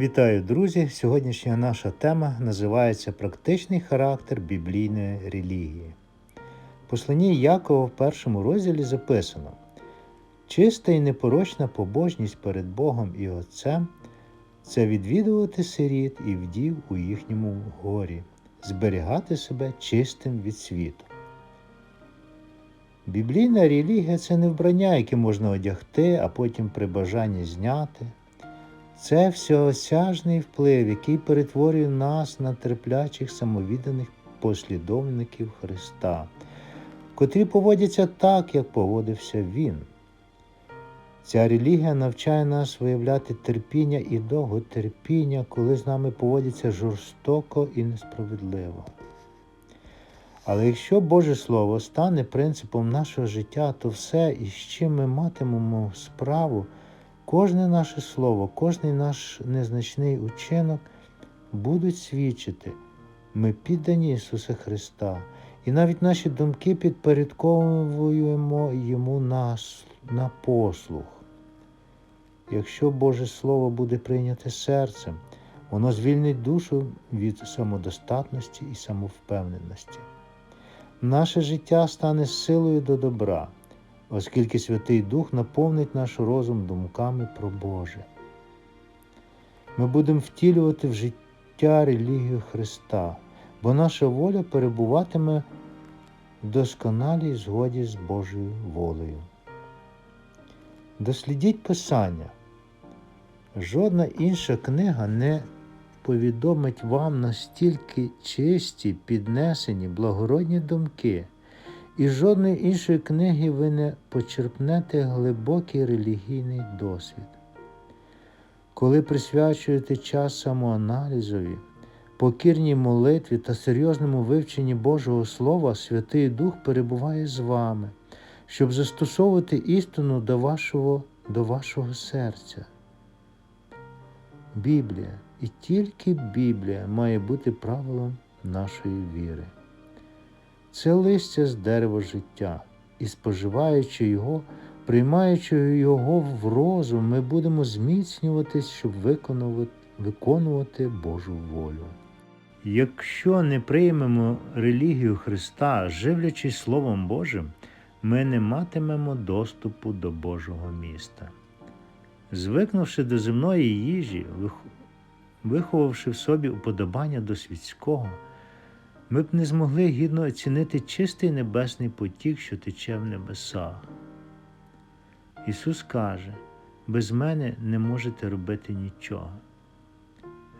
Вітаю, друзі! Сьогоднішня наша тема називається Практичний характер біблійної релігії. В посланні Якова в першому розділі записано: Чиста і непорочна побожність перед Богом і Отцем це відвідувати сиріт і вдів у їхньому горі, зберігати себе чистим від світу. Біблійна релігія це не вбрання, яке можна одягти, а потім при бажанні зняти. Це всеосяжний вплив, який перетворює нас на терплячих самовідданих послідовників Христа, котрі поводяться так, як поводився Він. Ця релігія навчає нас виявляти терпіння і довготерпіння, коли з нами поводяться жорстоко і несправедливо. Але якщо Боже Слово стане принципом нашого життя, то все, із чим ми матимемо справу, Кожне наше слово, кожний наш незначний учинок будуть свідчити, ми піддані Ісуса Христа, і навіть наші думки підпорядковуємо Йому нас на послух. Якщо Боже Слово буде прийняте серцем, воно звільнить душу від самодостатності і самовпевненості. Наше життя стане силою до добра оскільки Святий Дух наповнить наш розум думками про Боже. Ми будемо втілювати в життя релігію Христа, бо наша воля перебуватиме в досконалій згоді з Божою волею. Дослідіть Писання. Жодна інша книга не повідомить вам настільки чисті, піднесені, благородні думки. Із жодної іншої книги ви не почерпнете глибокий релігійний досвід. Коли присвячуєте час самоаналізові, покірній молитві та серйозному вивченні Божого Слова, Святий Дух перебуває з вами, щоб застосовувати істину до вашого, до вашого серця. Біблія і тільки Біблія має бути правилом нашої віри. Це листя з дерева життя, і споживаючи його, приймаючи його в розум, ми будемо зміцнюватись, щоб виконувати, Божу волю. Якщо не приймемо релігію Христа, живлячись Словом Божим, ми не матимемо доступу до Божого міста. Звикнувши до земної їжі, виховавши в собі уподобання до світського, ми б не змогли гідно оцінити чистий небесний потік, що тече в небесах. Ісус каже, без мене не можете робити нічого.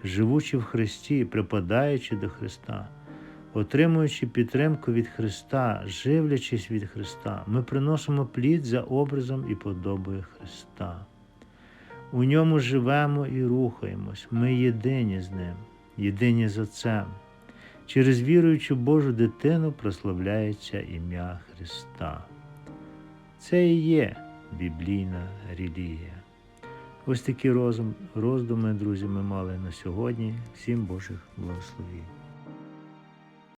Живучи в Христі, припадаючи до Христа, отримуючи підтримку від Христа, живлячись від Христа, ми приносимо плід за образом і подобою Христа. У ньому живемо і рухаємось, ми єдині з Ним, єдині з Отцем. Через віруючу Божу дитину прославляється ім'я Христа. Це і є біблійна релігія. Ось такі роздуми, друзі, ми мали на сьогодні. Всім Божих благословень.